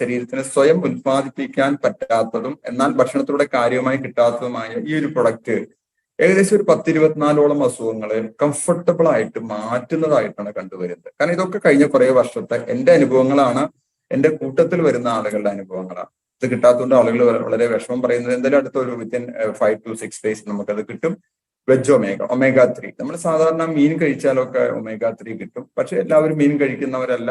ശരീരത്തിന് സ്വയം ഉത്പാദിപ്പിക്കാൻ പറ്റാത്തതും എന്നാൽ ഭക്ഷണത്തിലൂടെ കാര്യമായി കിട്ടാത്തതുമായ ഈ ഒരു പ്രൊഡക്റ്റ് ഏകദേശം ഒരു പത്തിരുപത്തിനാലോളം അസുഖങ്ങളെ കംഫർട്ടബിൾ ആയിട്ട് മാറ്റുന്നതായിട്ടാണ് കണ്ടുവരുന്നത്. കാരണം ഇതൊക്കെ കഴിഞ്ഞ കുറെ വർഷത്തെ എന്റെ അനുഭവങ്ങളാണ്. എന്റെ കൂട്ടത്തിൽ വരുന്ന ആളുകളുടെ അനുഭവങ്ങളാണ്. ഇത് കിട്ടാത്തതുകൊണ്ട് ആളുകൾ വളരെ വിഷമം പറയുന്നത് എന്തായാലും അടുത്ത ഒരു within five to six days നമുക്കത് കിട്ടും. വെജ് ഒമേഗ ഒമേഗ ത്രീ നമ്മൾ സാധാരണ മീൻ കഴിച്ചാലൊക്കെ ഒമേഗ ത്രീ കിട്ടും. പക്ഷെ എല്ലാവരും മീൻ കഴിക്കുന്നവരല്ല.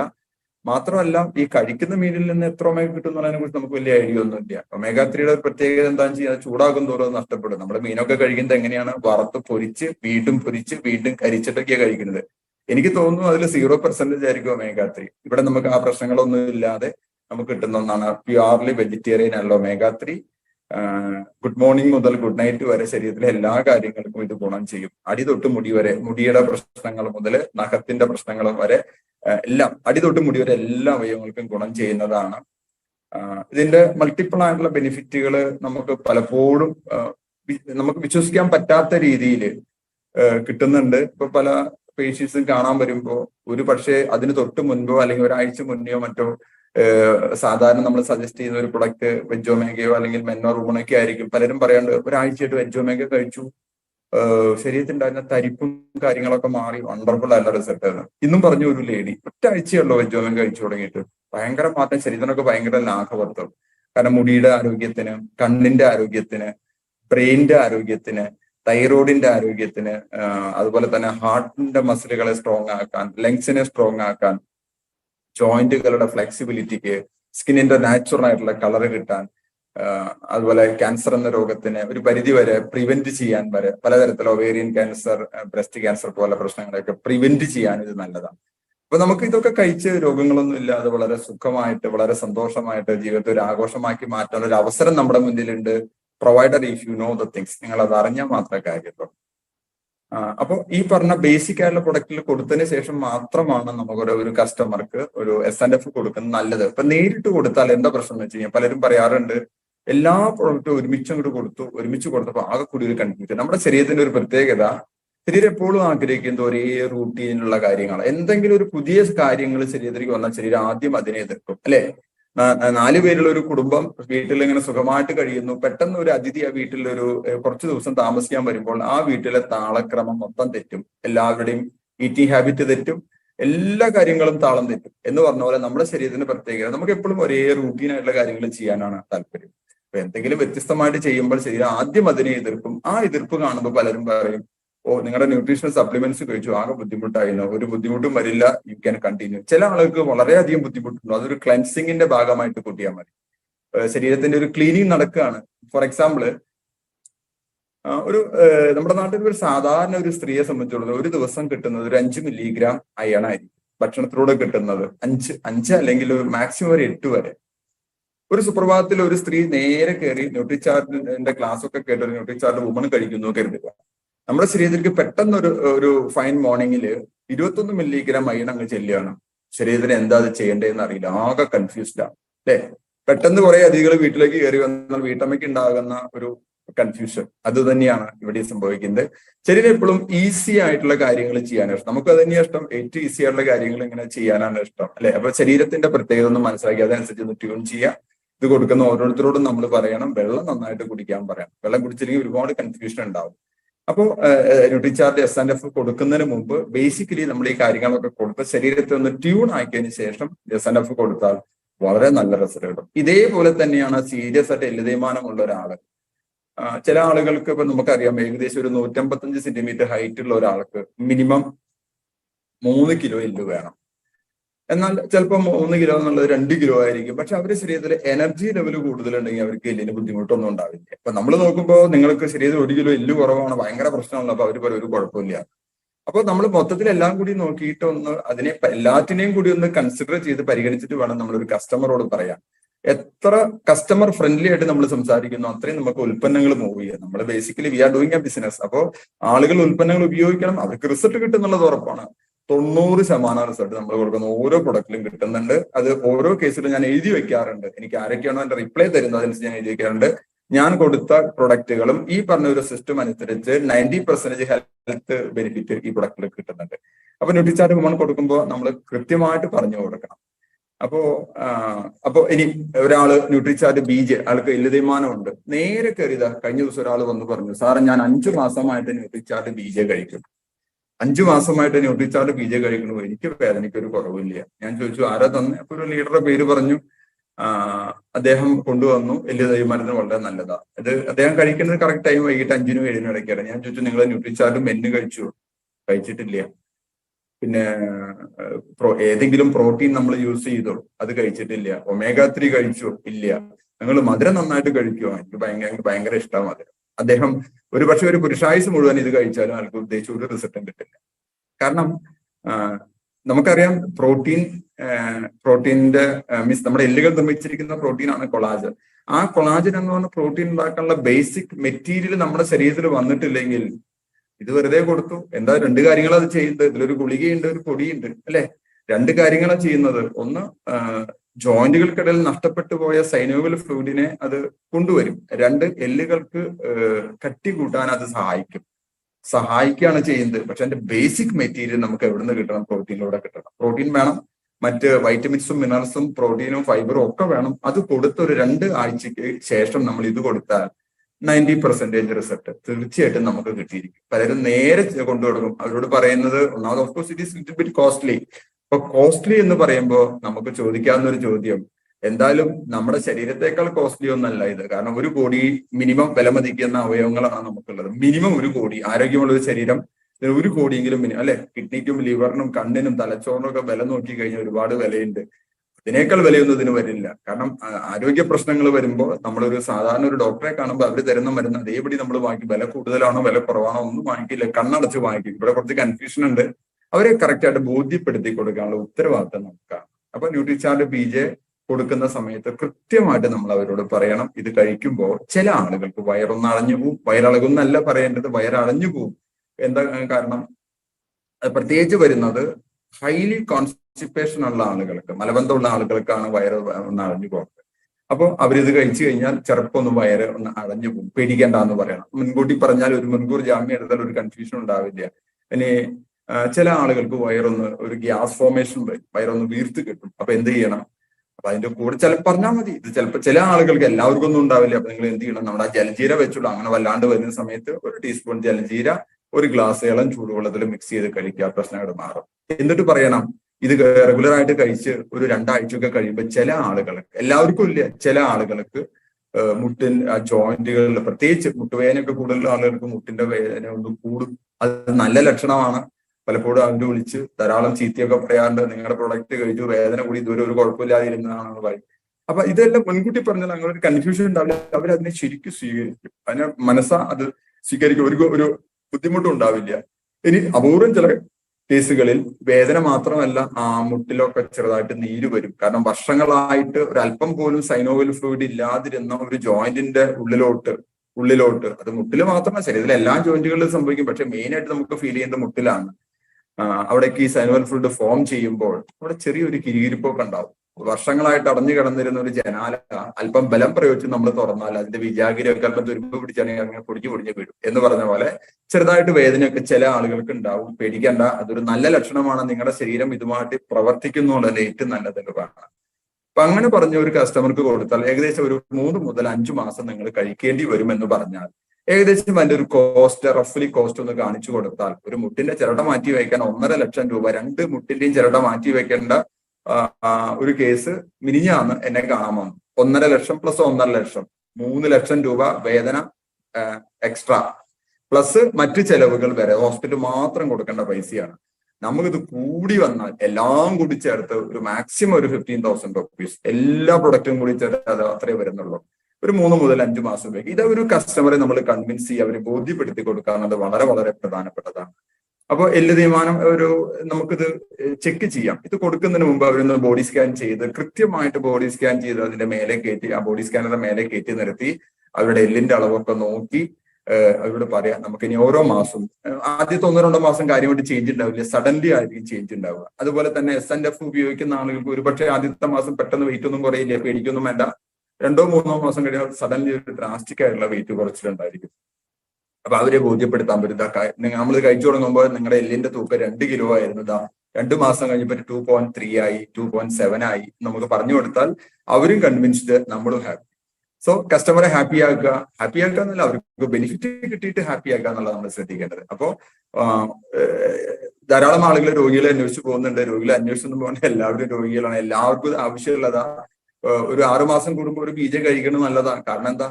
മാത്രമല്ല ഈ കഴിക്കുന്ന മീനിൽ നിന്ന് എത്ര ഒമേഗ കിട്ടും എന്നുള്ളതിനെ കുറിച്ച് നമുക്ക് വലിയ ഐഡിയ ഒന്നുമില്ല. ഒമേഗ ത്രീയുടെ പ്രത്യേകത എന്താണെന്ന് വെച്ചാൽ ചൂടാകും തോറും നഷ്ടപ്പെടും. നമ്മുടെ മീനൊക്കെ കഴിക്കുന്നത് എങ്ങനെയാണ്? വറുത്ത് പൊരിച്ച് വീണ്ടും പൊരിച്ച് വീണ്ടും കരിച്ചിട്ടൊക്കെയാണ് കഴിക്കുന്നത്. എനിക്ക് തോന്നുന്നു അതിൽ സീറോ പെർസെന്റേജ് ആയിരിക്കും ഒമേഗ ത്രീ ഇവിടെ നമുക്ക് ആ പ്രശ്നങ്ങളൊന്നും ഇല്ലാതെ നമുക്ക് കിട്ടുന്ന ഒന്നാണ് പ്യുവർലി വെജിറ്റേറിയൻ അല്ല ഒമേഗ ത്രീ ഗുഡ് മോർണിംഗ് മുതൽ ഗുഡ് നൈറ്റ് വരെ ശരീരത്തിലെ എല്ലാ കാര്യങ്ങൾക്കും ഇത് ഗുണം ചെയ്യും. അടി തൊട്ട് മുടി വരെ മുടിയുടെ പ്രശ്നങ്ങൾ മുതൽ നഖത്തിന്റെ പ്രശ്നങ്ങൾ വരെ എല്ലാം അടി തൊട്ട് മുടി വരെ എല്ലാ അവയവങ്ങൾക്കും ഗുണം ചെയ്യുന്നതാണ്. ഇതിന്റെ മൾട്ടിപ്പിൾ ആയിട്ടുള്ള ബെനിഫിറ്റുകൾ നമുക്ക് പലപ്പോഴും നമുക്ക് വിശ്വസിക്കാൻ പറ്റാത്ത രീതിയിൽ കിട്ടുന്നുണ്ട്. ഇപ്പൊ പല പേഷ്യൻസും കാണാൻ വരുമ്പോ ഒരു പക്ഷേ അതിന് തൊട്ട് മുൻപോ അല്ലെങ്കിൽ ഒരാഴ്ച മുന്നെയോ മറ്റോ സാധാരണ നമ്മൾ സജസ്റ്റ് ചെയ്യുന്ന ഒരു പ്രൊഡക്റ്റ് വെജോമേഗയോ അല്ലെങ്കിൽ മെന്നോ റൂമണൊക്കെ ആയിരിക്കും. പലരും പറയാണ്ട് ഒരാഴ്ചയായിട്ട് വെജോമേഗ കഴിച്ചു. ശരീരത്തിന്റെ തരിപ്പും കാര്യങ്ങളൊക്കെ മാറി. വണ്ടർഫുൾ ആയിട്ടുള്ള റിസൾട്ട് ആണ് ഇന്നും പറഞ്ഞു ഒരു ലേഡി ഒറ്റ ആഴ്ചയുള്ളൂ വെജോമേഗ കഴിച്ചു തുടങ്ങിയിട്ട്. ഭയങ്കര മാറ്റം. ശരീരത്തിനൊക്കെ ഭയങ്കര ലാഘവത്വം. കാരണം മുടിയുടെ ആരോഗ്യത്തിന് കണ്ണിന്റെ ആരോഗ്യത്തിന് ബ്രെയിനിന്റെ ആരോഗ്യത്തിന് തൈറോയിഡിന്റെ ആരോഗ്യത്തിന് അതുപോലെ തന്നെ ഹാർട്ടിന്റെ മസിലുകളെ സ്ട്രോങ് ആക്കാൻ ലങ്സിനെ സ്ട്രോങ് ആക്കാൻ ജോയിന്റുകളുടെ ഫ്ലെക്സിബിലിറ്റിക്ക് സ്കിന്നിന്റെ നാച്ചുറൽ ആയിട്ടുള്ള കളർ കിട്ടാൻ അതുപോലെ ക്യാൻസർ എന്ന രോഗത്തിന് ഒരു പരിധി വരെ പ്രിവെന്റ് ചെയ്യാൻ വരെ പലതരത്തിലുള്ള ഒവേറിയൻ ക്യാൻസർ ബ്രസ്റ്റ് ക്യാൻസർ പോലെ പ്രശ്നങ്ങളൊക്കെ പ്രിവെന്റ് ചെയ്യാൻ ഇത് നല്ലതാണ്. അപ്പൊ നമുക്ക് ഇതൊക്കെ കഴിച്ച് രോഗങ്ങളൊന്നും ഇല്ലാതെ വളരെ സുഖമായിട്ട് വളരെ സന്തോഷമായിട്ട് ജീവിതത്തെ ഒരു ആഘോഷമാക്കി മാറ്റാനുള്ള ഒരു അവസരം നമ്മുടെ മുന്നിലുണ്ട്. Provider if you know the things നിങ്ങൾ അത് അറിഞ്ഞാൽ മാത്രമേ കാര്യമുള്ളൂ. അപ്പോൾ ഈ പറഞ്ഞ ബേസിക് ആയിട്ടുള്ള പ്രൊഡക്റ്റിൽ കൊടുത്തതിന് ശേഷം മാത്രമാണ് നമുക്ക് ഒരു കസ്റ്റമർക്ക് ഒരു എസ് ആൻഡ് എഫ് കൊടുക്കുന്നത് നല്ലത്. ഇപ്പൊ നേരിട്ട് കൊടുത്താൽ എന്താ പ്രശ്നം എന്ന് വെച്ച് കഴിഞ്ഞാൽ പലരും പറയാറുണ്ട് എല്ലാ പ്രൊഡക്റ്റും ഒരുമിച്ച് അങ്ങോട്ട് കൊടുത്തു ഒരുമിച്ച് കൊടുത്തപ്പോൾ ആകെ കൂടി ഒരു കൺഫ്യൂഷൻ നമ്മുടെ ശരീരത്തിന്റെ ഒരു പ്രത്യേകത ശരീരം എപ്പോഴും ആഗ്രഹിക്കുന്നത് ഒരേ റൂട്ടീനിലുള്ള കാര്യങ്ങൾ എന്തെങ്കിലും ഒരു പുതിയ കാര്യങ്ങൾ ശരീരത്തിലേക്ക് വന്നാൽ ശരീരം ആദ്യം അതിനെ എതിർക്കും അല്ലെ? നാല് പേരുള്ള ഒരു കുടുംബം വീട്ടിൽ ഇങ്ങനെ സുഖമായിട്ട് കഴിയുന്നു. പെട്ടെന്ന് ഒരു അതിഥി ആ വീട്ടിൽ ഒരു കുറച്ച് ദിവസം താമസിക്കാൻ വരുമ്പോൾ ആ വീട്ടിലെ താളക്രമം മൊത്തം തെറ്റും. എല്ലാവരുടെയും ഈറ്റിംഗ് ഹാബിറ്റ് തെറ്റും. എല്ലാ കാര്യങ്ങളും താളം തെറ്റും. എന്ന് പറഞ്ഞ പോലെ നമ്മുടെ ശരീരത്തിന് പ്രത്യേകത. നമുക്ക് എപ്പോഴും ഒരേ റൂട്ടീനായിട്ടുള്ള കാര്യങ്ങൾ ചെയ്യാനാണ് താല്പര്യം. അപ്പൊ എന്തെങ്കിലും വ്യത്യസ്തമായിട്ട് ചെയ്യുമ്പോൾ ശരീരം ആദ്യം അതിനെ എതിർക്കും. ആ എതിർപ്പ് കാണുമ്പോൾ പലരും പറയും ഓ നിങ്ങളുടെ ന്യൂട്രീഷണൽ സപ്ലിമെന്റ്സ് കഴിച്ചു. ആകെ ബുദ്ധിമുട്ടായിരുന്നു ഒരു ബുദ്ധിമുട്ടും വരില്ല. യു ക്യാൻ കണ്ടിന്യൂ ചില ആളുകൾക്ക് വളരെയധികം ബുദ്ധിമുട്ടുണ്ട്. അതൊരു ക്ലൻസിങ്ങിന്റെ ഭാഗമായിട്ട് കൂട്ടിയാൽ മതി. ശരീരത്തിന്റെ ഒരു ക്ലീനിങ് നടക്കുകയാണ്. ഫോർ എക്സാമ്പിൾ ഒരു നമ്മുടെ നാട്ടിൽ ഒരു സാധാരണ ഒരു സ്ത്രീയെ സംബന്ധിച്ചുള്ളത് ഒരു ദിവസം കിട്ടുന്നത് ഒരു അഞ്ച് മില്ലിഗ്രാം അയണായിരിക്കും ഭക്ഷണത്തിലൂടെ കിട്ടുന്നത് അഞ്ച് അഞ്ച് അല്ലെങ്കിൽ ഒരു മാക്സിമം ഒരു എട്ട് വരെ. ഒരു സുപ്രഭാതത്തിൽ ഒരു സ്ത്രീ നേരെ കയറി ന്യൂട്രിചാർട്ടിന്റെ ക്ലാസ് ഒക്കെ കേട്ട് ഒരു ന്യൂട്രിചാർട്ട് വുമൺ കഴിക്കുന്നു കരുതുക. നമ്മുടെ ശരീരത്തിലേക്ക് പെട്ടെന്ന് ഒരു ഒരു ഫൈൻ മോർണിംഗിൽ ഇരുപത്തൊന്ന് മില്ലിഗ്രാം അയൺ അങ്ങ് ചെല്ലുകയാണ്. ശരീരത്തിന് എന്താ അത് ചെയ്യേണ്ടതെന്ന് അറിയില്ല. ആകെ കൺഫ്യൂസ്ഡ് ആണ് അല്ലെ? പെട്ടെന്ന് കുറെ അതിഥികൾ വീട്ടിലേക്ക് കയറി വന്നാൽ വീട്ടമ്മയ്ക്ക് ഉണ്ടാകുന്ന ഒരു കൺഫ്യൂഷൻ അത് തന്നെയാണ് ഇവിടെ സംഭവിക്കുന്നത്. ശരീരം എപ്പോഴും ഈസി ആയിട്ടുള്ള കാര്യങ്ങൾ ചെയ്യാനാണ് ഇഷ്ടം. നമുക്ക് അത് തന്നെയാണ് ഇഷ്ടം. ഏറ്റവും ഈസി ആയിട്ടുള്ള കാര്യങ്ങൾ ഇങ്ങനെ ചെയ്യാനാണ് ഇഷ്ടം. അല്ലെ? അപ്പൊ ശരീരത്തിന്റെ പ്രത്യേകത ഒന്ന് മനസ്സിലാക്കി അതനുസരിച്ച് ഒന്ന് ട്യൂൺ ചെയ്യുക. ഇത് കൊടുക്കുന്ന ഓരോരുത്തരോടും നമ്മൾ പറയണം. വെള്ളം നന്നായിട്ട് കുടിക്കാൻ പറയണം. വെള്ളം കുടിച്ചില്ലെങ്കിൽ ഒരുപാട് കൺഫ്യൂഷൻ ഉണ്ടാവും. അപ്പോൾ ന്യൂട്രിചാർജ് എസ് ആൻഡ് എഫ് കൊടുക്കുന്നതിന് മുമ്പ് ബേസിക്കലി നമ്മൾ ഈ കാര്യങ്ങളൊക്കെ കൊടുത്ത് ശരീരത്തെ ഒന്ന് ട്യൂൺ ആക്കിയതിന് ശേഷം എസ് ആൻഡ് എഫ് കൊടുത്താൽ വളരെ നല്ല റിസൾട്ട് കിട്ടും. ഇതേപോലെ തന്നെയാണ് സീരിയസ് ആയിട്ട് എല്ലുതേമാനമുള്ള ഒരാൾ ചില ആളുകൾക്ക് ഇപ്പൊ നമുക്കറിയാം ഏകദേശം ഒരു നൂറ്റമ്പത്തഞ്ച് സെന്റിമീറ്റർ ഹൈറ്റ് ഉള്ള ഒരാൾക്ക് മിനിമം മൂന്ന് കിലോ എല്ല് വേണം. എന്നാൽ ചിലപ്പോൾ മൂന്ന് കിലോ എന്നുള്ളത് രണ്ട് കിലോ ആയിരിക്കും. പക്ഷെ അവരുടെ ശരീരത്തിൽ എനർജി ലെവൽ കൂടുതലുണ്ടെങ്കിൽ അവർക്ക് എല്ലിന് ബുദ്ധിമുട്ടൊന്നും ഉണ്ടാവില്ല. അപ്പൊ നമ്മൾ നോക്കുമ്പോൾ നിങ്ങൾക്ക് ശരീരത്തിൽ ഒരു കിലോ എല്ല് കുറവാണ് ഭയങ്കര പ്രശ്നമാണല്ലോ അപ്പൊ അവർ പറയും ഒരു കുഴപ്പമില്ല. അപ്പോൾ നമ്മൾ മൊത്തത്തിൽ എല്ലാം കൂടി നോക്കിയിട്ട് ഒന്ന് അതിനെ എല്ലാറ്റിനെയും കൂടി ഒന്ന് കൺസിഡർ ചെയ്ത് പരിഗണിച്ചിട്ട് വേണം നമ്മൾ ഒരു കസ്റ്റമറോട് പറയാൻ. എത്ര കസ്റ്റമർ ഫ്രണ്ട്ലി ആയിട്ട് നമ്മൾ സംസാരിക്കുന്നു അത്രയും നമുക്ക് ഉൽപ്പന്നങ്ങൾ മൂവ് ചെയ്യാം. നമ്മൾ basically we are doing a business അപ്പോൾ ആളുകൾ ഉൽപ്പന്നങ്ങൾ ഉപയോഗിക്കണം അവർക്ക് റിസൾട്ട് കിട്ടുന്നുള്ളത് ഉറപ്പാണ്. തൊണ്ണൂറ് ശതമാനം റിസൾട്ട് നമ്മൾ കൊടുക്കുന്ന ഓരോ പ്രൊഡക്റ്റിലും കിട്ടുന്നുണ്ട്. അത് ഓരോ കേസിലും ഞാൻ എഴുതി വെക്കാറുണ്ട്. എനിക്ക് ആരൊക്കെയാണോ എന്റെ റിപ്ലൈ തരുന്നത് അതനുസരിച്ച് ഞാൻ എഴുതി വെക്കാറുണ്ട്. ഞാൻ കൊടുത്ത പ്രൊഡക്റ്റുകളും ഈ പറഞ്ഞ ഒരു സിസ്റ്റം അനുസരിച്ച് നയന്റി പെർസെന്റേജ് ഹെൽത്ത് ബെനിഫിറ്റ് ഈ പ്രൊഡക്റ്റിൽ കിട്ടുന്നുണ്ട്. അപ്പൊ ന്യൂട്രിചാർട്ട് വുമൺ കൊടുക്കുമ്പോൾ നമ്മൾ കൃത്യമായിട്ട് പറഞ്ഞു കൊടുക്കണം. അപ്പോ അപ്പോ ഇനി ഒരാൾ ന്യൂട്രിചാർട്ട് ബീജ് ആൾക്ക് തീരുമാനമുണ്ട് നേരെ കയറിയതാ കഴിഞ്ഞ ദിവസം ഒരാൾ വന്ന് പറഞ്ഞു സാറേ ഞാൻ അഞ്ചു മാസമായിട്ട് ന്യൂട്രിചാർട്ട് ബീജ് കഴിക്കും. അഞ്ചു മാസമായിട്ട് ന്യൂട്രിച്ചാർജ് പി ജെ കഴിക്കണു എനിക്ക് വേദനയ്ക്ക് ഒരു കുറവില്ല. ഞാൻ ചോദിച്ചു ആരാ തന്നെ? അപ്പൊ ഒരു ലീഡറുടെ പേര് പറഞ്ഞു അദ്ദേഹം കൊണ്ടുവന്നു. വലിയ തേയ്മാനത്തിന് വളരെ നല്ലതാ. അത് അദ്ദേഹം കഴിക്കുന്നത് കറക്റ്റ് ടൈം വൈകിട്ട് അഞ്ചിനും ഏഴിനും ഇടയ്ക്കാണ്. ഞാൻ ചോദിച്ചു നിങ്ങൾ ന്യൂട്രിചാർട്ട് മെന്ന് കഴിച്ചു? കഴിച്ചിട്ടില്ല. പിന്നെ ഏതെങ്കിലും പ്രോട്ടീൻ നമ്മൾ യൂസ് ചെയ്തോ? അത് കഴിച്ചിട്ടില്ല. ഒമേഗ ത്രീ കഴിച്ചോ? ഇല്ല. നിങ്ങൾ മധുരം നന്നായിട്ട് കഴിക്കുമോ എനിക്ക് ഭയങ്കര ഭയങ്കര ഇഷ്ടമാണ് മധുരം. അദ്ദേഹം ഒരു പക്ഷെ ഒരു പുരുഷായുസ് മുഴുവൻ ഇത് കഴിച്ചാലും ആൾക്ക് ഉദ്ദേശിച്ച ഒരു റിസൾട്ടും കിട്ടില്ല. കാരണം നമുക്കറിയാം പ്രോട്ടീൻ പ്രോട്ടീന്റെ മീൻസ് നമ്മുടെ എല്ലുകൾ നിർമ്മിച്ചിരിക്കുന്ന പ്രോട്ടീനാണ് കൊളാജൻ. ആ കൊളാജൻ എന്ന് പറഞ്ഞ പ്രോട്ടീൻ ഉണ്ടാക്കാനുള്ള ബേസിക് മെറ്റീരിയൽ നമ്മുടെ ശരീരത്തിൽ വന്നിട്ടില്ലെങ്കിൽ ഇത് വെറുതെ കൊടുത്തു. എന്താ രണ്ട് കാര്യങ്ങൾ അത് ചെയ്യുന്നത്? ഇതിലൊരു ഗുളികയുണ്ട് ഒരു പൊടിയുണ്ട് അല്ലെ? രണ്ട് കാര്യങ്ങളാണ് ചെയ്യുന്നത്. ഒന്ന് ജോയിന്റുകൾക്കിടയിൽ നഷ്ടപ്പെട്ടു പോയ സൈനോവൽ ഫ്ലൂയിഡിനെ അത് കൊണ്ടുവരും. രണ്ട് എല്ലുകൾക്ക് കട്ടി കൂട്ടാൻ അത് സഹായിക്കും. സഹായിക്കുകയാണ് ചെയ്യുന്നത്. പക്ഷെ അതിന്റെ ബേസിക് മെറ്റീരിയൽ നമുക്ക് എവിടുന്ന് കിട്ടണം? പ്രോട്ടീനിലൂടെ കിട്ടണം. പ്രോട്ടീൻ വേണം. മറ്റ് വൈറ്റമിൻസും മിനറൽസും പ്രോട്ടീനും ഫൈബറും ഒക്കെ വേണം. അത് കൊടുത്ത ഒരു രണ്ട് ആഴ്ചയ്ക്ക് ശേഷം നമ്മൾ ഇത് കൊടുത്താൽ നയന്റി പെർസെന്റേജ് റിസൾട്ട് തീർച്ചയായിട്ടും നമുക്ക് കിട്ടിയിരിക്കും. പലരും നേരെ കൊണ്ടു കൊടുക്കും അവരോട് പറയുന്നത് ഒന്നാമത് of course it is little bit costly അപ്പൊ കോസ്റ്റ്ലി എന്ന് പറയുമ്പോൾ നമുക്ക് ചോദിക്കാവുന്ന ഒരു ചോദ്യം. എന്തായാലും നമ്മുടെ ശരീരത്തെക്കാൾ കോസ്റ്റ്ലി ഒന്നല്ല ഇത്. കാരണം ഒരു കോടി മിനിമം വിലമതിക്കുന്ന അവയവങ്ങളാണ് നമുക്കുള്ളത്. മിനിമം ഒരു കോടി. ആരോഗ്യമുള്ള ഒരു ശരീരം ഒരു കോടിയെങ്കിലും മിനിമം അല്ലെ? കിഡ്നിക്കും ലിവറിനും കണ്ണിനും തലച്ചോറിനും ഒക്കെ വില നോക്കി കഴിഞ്ഞാൽ ഒരുപാട് വിലയുണ്ട്. അതിനേക്കാൾ വിലയൊന്നും ഇതിന് വരില്ല. കാരണം ആരോഗ്യ പ്രശ്നങ്ങൾ വരുമ്പോൾ നമ്മളൊരു സാധാരണ ഒരു ഡോക്ടറെ കാണുമ്പോൾ അവർ തരുന്ന മരുന്ന് അതേപടി നമ്മൾ വാങ്ങിക്കും വില കൂടുതലാണോ വില കുറവാണോ ഒന്നും വാങ്ങിക്കില്ല. കണ്ണടച്ച് വാങ്ങിക്കും. ഇവിടെ കുറച്ച് കൺഫ്യൂഷൻ ഉണ്ട്. അവരെ കറക്റ്റായിട്ട് ബോധ്യപ്പെടുത്തി കൊടുക്കാനുള്ള ഉത്തരവാദിത്തം നമുക്കാണ്. അപ്പൊ ന്യൂട്രിചാർട്ട് ബി ജെ കൊടുക്കുന്ന സമയത്ത് കൃത്യമായിട്ട് നമ്മൾ അവരോട് പറയണം. ഇത് കഴിക്കുമ്പോൾ ചില ആളുകൾക്ക് വയറൊന്ന് അളഞ്ഞു പോവും. വയറളകുന്നല്ല പറയേണ്ടത് വയറളഞ്ഞു പോവും. എന്താ കാരണം? പ്രത്യേകിച്ച് വരുന്നത് ഹൈലി കോൺസ്റ്റിപ്പേഷൻ ഉള്ള ആളുകൾക്ക് മലബന്ധമുള്ള ആളുകൾക്കാണ് വയറ് ഒന്ന് അടഞ്ഞു പോകുന്നത് അപ്പോൾ അവരിത് കഴിച്ചു കഴിഞ്ഞാൽ ചെറുപ്പം ഒന്ന് വയറ് ഒന്ന് അടഞ്ഞു പോകും പേടിക്കേണ്ട എന്ന് പറയണം. മുൻകൂട്ടി പറഞ്ഞാൽ ഒരു മുൻകൂർ ജാമ്യം എടുത്താൽ ഒരു കൺഫ്യൂഷൻ ഉണ്ടാവില്ല. ഇനി ചില ആളുകൾക്ക് വയറൊന്ന് ഒരു ഗ്യാസ് ഫോർമേഷൻ വരും വയറൊന്ന് വീർത്ത് കിട്ടും. അപ്പൊ എന്ത് ചെയ്യണം? അപ്പൊ അതിന്റെ കൂടെ ചില പറഞ്ഞാൽ മതി. ഇത് ചിലപ്പോൾ ചില ആളുകൾക്ക് എല്ലാവർക്കും ഒന്നും ഉണ്ടാവില്ല. അപ്പൊ നിങ്ങൾ എന്ത് ചെയ്യണം? നമ്മുടെ ആ ജലജീര വെച്ചുള്ള അങ്ങനെ വല്ലാണ്ട് വരുന്ന സമയത്ത് ഒരു ടീസ്പൂൺ ജലജീര ഒരു ഗ്ലാസ് ഇളം ചൂടുവെള്ളത്തിൽ മിക്സ് ചെയ്ത് കഴിക്കുക. പ്രശ്നങ്ങൾ മാറും. എന്നിട്ട് പറയണം ഇത് റെഗുലർ ആയിട്ട് കഴിച്ച് ഒരു രണ്ടാഴ്ചയൊക്കെ കഴിയുമ്പോൾ ചില ആളുകൾക്ക് എല്ലാവർക്കും ഇല്ല ചില ആളുകൾക്ക് മുട്ടിൻ ജോയിന്റുകളിൽ പ്രത്യേകിച്ച് മുട്ടുവേദനയൊക്കെ കൂടുതലുള്ള ആളുകൾക്ക് മുട്ടിന്റെ വേദന ഒന്ന് കൂടും. അത് നല്ല ലക്ഷണമാണ്. പലപ്പോഴും അവന്റെ വിളിച്ച് ധാരാളം ചീത്തയൊക്കെ പറയാറുണ്ട്. നിങ്ങളുടെ പ്രൊഡക്റ്റ് കഴിച്ചു വേദന കൂടി ഇതുവരെ ഒരു കുഴപ്പമില്ലാതിരുന്നതാണെന്ന് പറയും. അപ്പൊ ഇതെല്ലാം മുൻകൂട്ടി പറഞ്ഞാൽ അങ്ങനെ ഒരു കൺഫ്യൂഷൻ ഉണ്ടാവില്ല. അവരതിനെ ശരിക്കും സ്വീകരിക്കും. അതിനെ മനസ്സാ അത് സ്വീകരിക്കും. ഒരു ഒരു ബുദ്ധിമുട്ടും ഉണ്ടാവില്ല. ഇനി അപൂർവം ചില കേസുകളിൽ വേദന മാത്രമല്ല ആ മുട്ടിലൊക്കെ ചെറുതായിട്ട് നീര് വരും. കാരണം വർഷങ്ങളായിട്ട് ഒരല്പം പോലും സൈനോവൽ ഫ്ലൂയിഡ് ഇല്ലാതിരുന്ന ഒരു ജോയിന്റിന്റെ ഉള്ളിലോട്ട് ഉള്ളിലോട്ട്. അത് മുട്ടിൽ മാത്രമല്ല ശരീരത്തിലെ എല്ലാ ജോയിന്റുകളിലും സംഭവിക്കും. പക്ഷെ മെയിൻ ആയിട്ട് നമുക്ക് ഫീൽ ചെയ്യുന്നത് മുട്ടിലാണ്. അവിടേക്ക് ഈ സൈനുവൽ ഫുഡ് ഫോം ചെയ്യുമ്പോൾ അവിടെ ചെറിയൊരു കിരികിരിപ്പൊക്കെ ഉണ്ടാവും. വർഷങ്ങളായിട്ട് അടഞ്ഞു കിടന്നിരുന്ന ഒരു ജനാല അല്പം ബലം പ്രയോഗിച്ച് നമ്മൾ തുറന്നാൽ അതിന്റെ വിജാഗിരിയൊക്കെ അല്പം തുരുമ്പ് പിടിച്ചാണെങ്കിൽ അങ്ങനെ പൊടിഞ്ഞു പൊടിഞ്ഞു വീഴും എന്ന് പറഞ്ഞ പോലെ ചെറുതായിട്ട് വേദനയൊക്കെ ചില ആളുകൾക്ക് ഉണ്ടാവും. പേടിക്കേണ്ട അതൊരു നല്ല ലക്ഷണമാണ്. നിങ്ങളുടെ ശരീരം ഇതുമായിട്ട് പ്രവർത്തിക്കുന്നു എന്നുള്ളത് ഏറ്റവും നല്ലതെന്ന് പറയണം അപ്പൊ അങ്ങനെ പറഞ്ഞ ഒരു കസ്റ്റമർക്ക് കൊടുത്താൽ ഏകദേശം ഒരു മൂന്ന് മുതൽ അഞ്ചു മാസം നിങ്ങൾ കഴിക്കേണ്ടി വരുമെന്ന് പറഞ്ഞാൽ ഏകദേശം അതിന്റെ ഒരു കോസ്റ്റ് റഫ്ലി കോസ്റ്റ് ഒന്ന് കാണിച്ചു കൊടുത്താൽ ഒരു മുട്ടിന്റെ ചിരട മാറ്റി വയ്ക്കാൻ ഒന്നര ലക്ഷം രൂപ രണ്ട് മുട്ടിന്റെയും ചിരട മാറ്റി ആ, ഒരു കേസ് മിനിഞ്ഞാന്ന് എന്നെ കാണാൻ വന്നു. ഒന്നര ലക്ഷം പ്ലസ് ഒന്നര ലക്ഷം മൂന്ന് ലക്ഷം രൂപ വേദന എക്സ്ട്രാ പ്ലസ് മറ്റു ചെലവുകൾ വരെ ഹോസ്പിറ്റൽ മാത്രം കൊടുക്കേണ്ട പൈസയാണ്. നമുക്കിത് കൂടി വന്നാൽ എല്ലാം കൂടി ചേർത്ത് ഒരു മാക്സിമം ഒരു ഫിഫ്റ്റീൻ തൗസൻഡ് റുപ്പീസ് എല്ലാ പ്രൊഡക്റ്റും കൂടി ചേർത്ത് അത് അത്രേ വരുന്നുള്ളൂ. ഒരു മൂന്ന് മുതൽ അഞ്ച് മാസം ഉപയോഗിക്കും ഇത് ഒരു കസ്റ്റമറെ നമ്മൾ കൺവിൻസ് ചെയ്യുക അവരെ ബോധ്യപ്പെടുത്തി കൊടുക്കുക എന്നത് വളരെ വളരെ പ്രധാനപ്പെട്ടതാണ്. അപ്പോൾ എല്ല് തീരുമാനം ഒരു നമുക്കിത് ചെക്ക് ചെയ്യാം. ഇത് കൊടുക്കുന്നതിന് മുമ്പ് അവരൊന്ന് ബോഡി സ്കാൻ ചെയ്ത് കൃത്യമായിട്ട് ബോഡി സ്കാൻ ചെയ്ത് അതിന്റെ മേലെ കയറ്റി ആ ബോഡി സ്കാനറിന്റെ മേലെ കയറ്റി നിർത്തി അവരുടെ എല്ലിന്റെ അളവൊക്കെ നോക്കി അവരോട് പറയാം നമുക്ക് ഇനി ഓരോ മാസം ആദ്യത്തെ ഒന്നോ രണ്ടോ മാസം കാര്യമായിട്ട് ചേഞ്ച് ഉണ്ടാവില്ല. സഡൻലി ആയിരിക്കും ചേഞ്ച് ഉണ്ടാവുക. അതുപോലെ തന്നെ എസ് എൻ എഫ് ഉപയോഗിക്കുന്ന ആളുകൾക്ക് ഒരുപക്ഷെ ആദ്യത്തെ മാസം പെട്ടെന്ന് വെയിറ്റ് ഒന്നും കുറയില്ല? പേടിക്കൊന്നും വേണ്ട. രണ്ടോ മൂന്നോ മാസം കഴിയുമ്പോൾ സഡൻലി ഒരു ഡ്രാസ്റ്റിക് ആയിട്ടുള്ള വെയിറ്റ് കുറച്ചിട്ടുണ്ടായിരിക്കും. അപ്പൊ അവരെ ബോധ്യപ്പെടുത്താൻ പറ്റും. നമ്മൾ കഴിച്ചു തുടങ്ങുമ്പോൾ നിങ്ങളുടെ എല്ലിന്റെ തൂക്കം രണ്ട് കിലോ ആയിരുന്നു. ഇതാ രണ്ടു മാസം കഴിഞ്ഞപ്പോൾ ടു പോയിന്റ് ത്രീ ആയി ടു പോയിന്റ് സെവൻ ആയി നമുക്ക് പറഞ്ഞു കൊടുത്താൽ അവരും കൺവിൻസ്ഡ് നമ്മളും ഹാപ്പി സോ കസ്റ്റമറെ ഹാപ്പി ആക്കുക. ഹാപ്പി ആക്കുക എന്നല്ല അവർക്ക് ബെനിഫിറ്റ് കിട്ടിയിട്ട് ഹാപ്പി ആക്കുക എന്നുള്ളത് നമ്മൾ ശ്രദ്ധിക്കേണ്ടത്. അപ്പോ ധാരാളം ആളുകൾ രോഗികളെ അന്വേഷിച്ച് പോകുന്നുണ്ട്. രോഗികളെ അന്വേഷിച്ചു പോകേണ്ട എല്ലാവരും രോഗികളാണ്. എല്ലാവർക്കും ആവശ്യമുള്ളതാ ഒരു ആറുമാസം കൂടുമ്പോൾ ഒരു ബീജം കഴിക്കുന്നത് നല്ലതാണ് കാരണം എന്താ?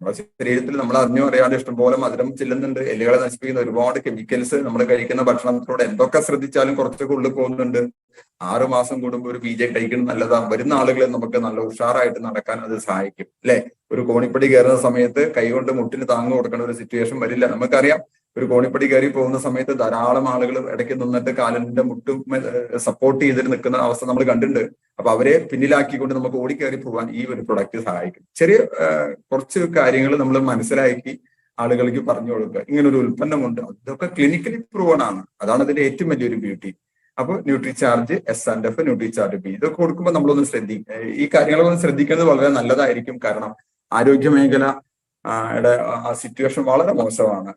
നമ്മുടെ ശരീരത്തിൽ നമ്മൾ അറിഞ്ഞോ അറിയാതെ ഇഷ്ടംപോലെ മധുരം ചെല്ലുന്നുണ്ട്. എല്ലുകളെ നശിപ്പിക്കുന്ന ഒരുപാട് കെമിക്കൽസ് നമ്മൾ കഴിക്കുന്ന ഭക്ഷണത്തിലൂടെ എന്തൊക്കെ ശ്രദ്ധിച്ചാലും കുറച്ചൊക്കെ ഉള്ളിൽ പോകുന്നുണ്ട്. ആറുമാസം കൂടുമ്പോൾ ഒരു ബീജം കഴിക്കുന്നത് നല്ലതാണ് വരുന്ന ആളുകളെ നമുക്ക് നല്ല ഉഷാറായിട്ട് നടക്കാൻ അത് സഹായിക്കും. അല്ലെ? ഒരു കോണിപ്പടി കയറുന്ന സമയത്ത് കൈകൊണ്ട് മുട്ടിന് താങ്ങ് കൊടുക്കേണ്ട ഒരു സിറ്റുവേഷൻ വരില്ല. നമുക്കറിയാം ഒരു കോണിപ്പടി കയറി പോകുന്ന സമയത്ത് ധാരാളം ആളുകൾ ഇടയ്ക്ക് നിന്നിട്ട് കാലിന്റെ മുട്ടും സപ്പോർട്ട് ചെയ്തിട്ട് നിൽക്കുന്ന അവസ്ഥ നമ്മൾ കണ്ടിട്ടുണ്ട്. അപ്പൊ അവരെ പിന്നിലാക്കിക്കൊണ്ട് നമുക്ക് ഓടിക്കയറി പോകാൻ ഈ ഒരു പ്രൊഡക്റ്റ് സഹായിക്കും. ചെറിയ കുറച്ച് കാര്യങ്ങൾ നമ്മൾ മനസ്സിലാക്കി ആളുകൾക്ക് പറഞ്ഞു കൊടുക്കുക. ഇങ്ങനെ ഒരു ഉൽപ്പന്നമുണ്ട്. അതൊക്കെ ക്ലിനിക്കലി പ്രൂവൺ ആണ്. അതാണ് ഇതിന്റെ ഏറ്റവും വലിയൊരു ബ്യൂട്ടി അപ്പൊ nutri charge S and F nutri charge B ഇതൊക്കെ കൊടുക്കുമ്പോൾ നമ്മളൊന്ന് ശ്രദ്ധി ഈ കാര്യങ്ങളൊക്കെ ഒന്ന് ശ്രദ്ധിക്കുന്നത് വളരെ നല്ലതായിരിക്കും. കാരണം ആരോഗ്യ മേഖല ആ സിറ്റുവേഷൻ വളരെ മോശമാണ്.